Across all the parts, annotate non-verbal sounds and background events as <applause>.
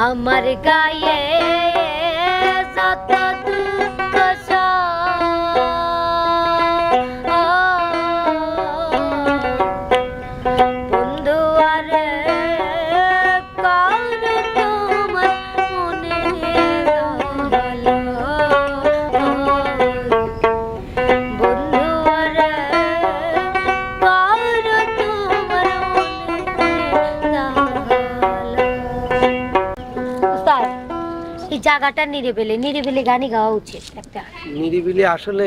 আমার গায়ে এই নিরিবিলি নিরিবিলি গানই গাওয়া উচিত একটা। নিরিবিলি আসলে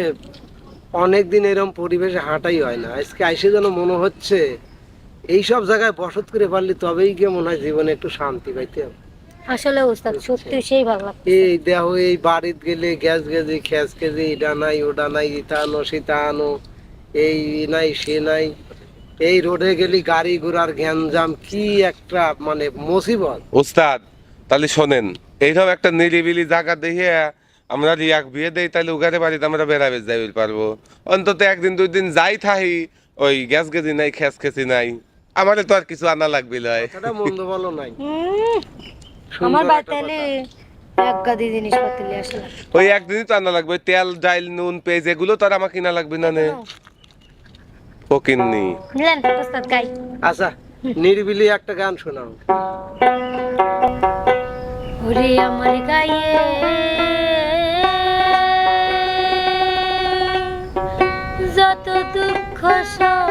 অনেক দিন এরকম পরিবেশে হাঁটাই হয় না। আজকে আইসে যেন মনে হচ্ছে এই সব জায়গায় বসত করে পারলে তবেই গিয়ে মনে হয় জীবনে একটু শান্তি পাইতে হবে। আসলে উস্তাদ সত্যি সেই ভালো লাগছে এই দেহ এই বাড়িতে গেলে গ্যাস গেজি খ্যাস কেজি এটা নাই ওটা নাই ইটা আনো সেটা আনো এই নাই সে নাই। এই রোডে গেলি গাড়ি ঘোড়ার গ্যাঞ্জাম কি একটা মানে মুসিবত। ওস্তাদ তাহলে শোনেন এইরকম একটা নিরিবিলি জায়গা দেখে আমরা রিয়াক বিয়ে দেই তাহলে উগারে বাড়িতে আমরা বেড়াবে যাই পারব। অন্তত একদিন দুই দিন যাই থাকি ওই গ্যাস গেজি নাই খেস খেসি নাই। আমারে তো আর কিছু আনা লাগবে লয় মন্দ বলো নাই। আমার এক ওই একদিনই তো আনা লাগবে ওই তেল ডাইল নুন পেঁয়াজ এগুলো তো আর আমার কিনা লাগবে না নে। ও কিননি। নিলেন উস্তাদ গাই। আচ্ছা নিরিবিলি একটা গান শোনাও। ওরে আমার গায়ে। যত দুঃখ বন্ধু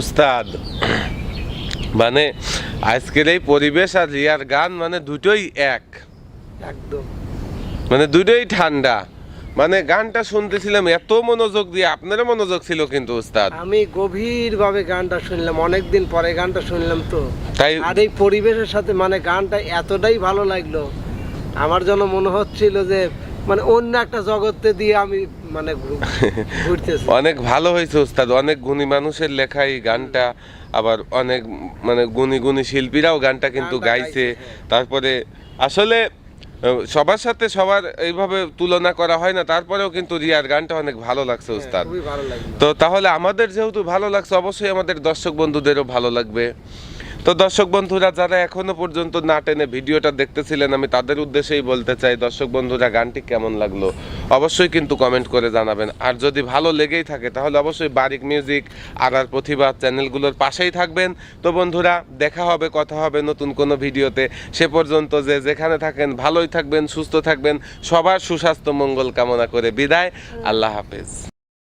উস্তাদ। মানে আজকের এই পরিবেশ আর রিয়ার গান মানে দুটোই এক। একদম। মানে দুটোই ঠান্ডা। মানে গানটা শুনতেছিলাম এত মনোযোগ দিয়ে আপনারও মনোযোগ ছিল কিন্তু উস্তাদ। আমি গভীর ভাবে গানটা শুনলাম অনেকদিন পরে গানটা শুনলাম তো। তাই আর এই পরিবেশের সাথে মানে গানটা এতটাই ভালো লাগল আমার জন্য মনে হচ্ছিল যে মানে অন্য একটা জগতে দিয়ে আমি মানে <laughs> ঘুরতেছি। অনেক ভালো হয়েছে উস্তাদ অনেক গুণী মানুষের লেখা এই গানটা আবার অনেক মানে গুণী গুণী শিল্পীরাও গানটা কিন্তু গাইছে। হ্যাঁ। তারপরে আসলে সবার সাথে সবার এইভাবে তুলনা করা হয় না তারপরেও কিন্তু রিয়ার গানটা অনেক ভালো লাগছে হ্যাঁ, উস্তাদ। তো তাহলে আমাদের যেহেতু ভালো লাগছে অবশ্যই আমাদের দর্শক বন্ধুদেরও ভালো লাগবে। তো দর্শক বন্ধুরা, যারা এখনও পর্যন্ত না টেনে ভিডিওটা দেখতেছিলেন, আমি তাদের উদ্দেশ্যেই বলতে চাই, দর্শক বন্ধুরা, গানটি কেমন লাগল? অবশ্যই কিন্তু কমেন্ট করে জানাবেন। আর যদি ভালো লেগেই থাকে, তাহলে অবশ্যই বারিক মিউজিক আর আর প্রতিভা চ্যানেলগুলোর পাশেই থাকবেন। তো বন্ধুরা, দেখা হবে, কথা হবে নতুন কোনো ভিডিওতে। সে পর্যন্ত যে যেখানে থাকেন, ভালোই থাকবেন, সুস্থ থাকবেন। সবার সুস্বাস্থ্য, মঙ্গল কামনা করে বিদায়। আল্লাহ হাফেজ।